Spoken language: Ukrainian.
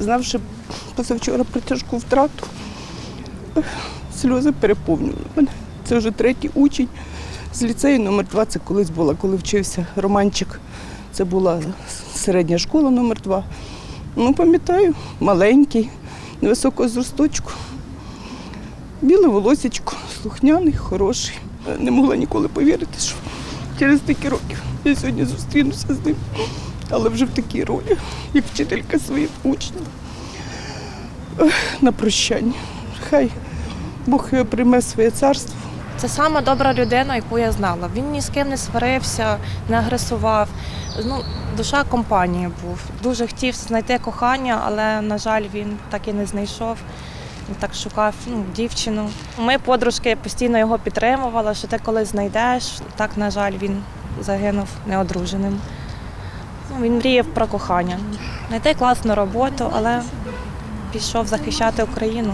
Знавши позавчора про тяжку втрату, сльози переповнювали мене. Це вже третій учень з ліцею номер 2 Це колись була, коли вчився Романчик. Це була середня школа номер 2 Ну, пам'ятаю, маленький, невисокого зросточку. Біле волосечко, слухняний, хороший. Не могла ніколи повірити, що через такі років я сьогодні зустрінуся з ним, але вже в такій ролі, як вчителька своїх учнів. На прощання. Хай Бог прийме своє царство. Це сама добра людина, яку я знала. Він ні з ким не сварився, не агресував. Ну, душа компанії був. Дуже хотів знайти кохання, але, на жаль, він так і не знайшов. Він так шукав ну, дівчину. Ми, подружки, постійно його підтримували, що ти колись знайдеш. Так, на жаль, він загинув неодруженим. Ну, він мріяв про кохання. Знайти класну роботу, але пішов захищати Україну.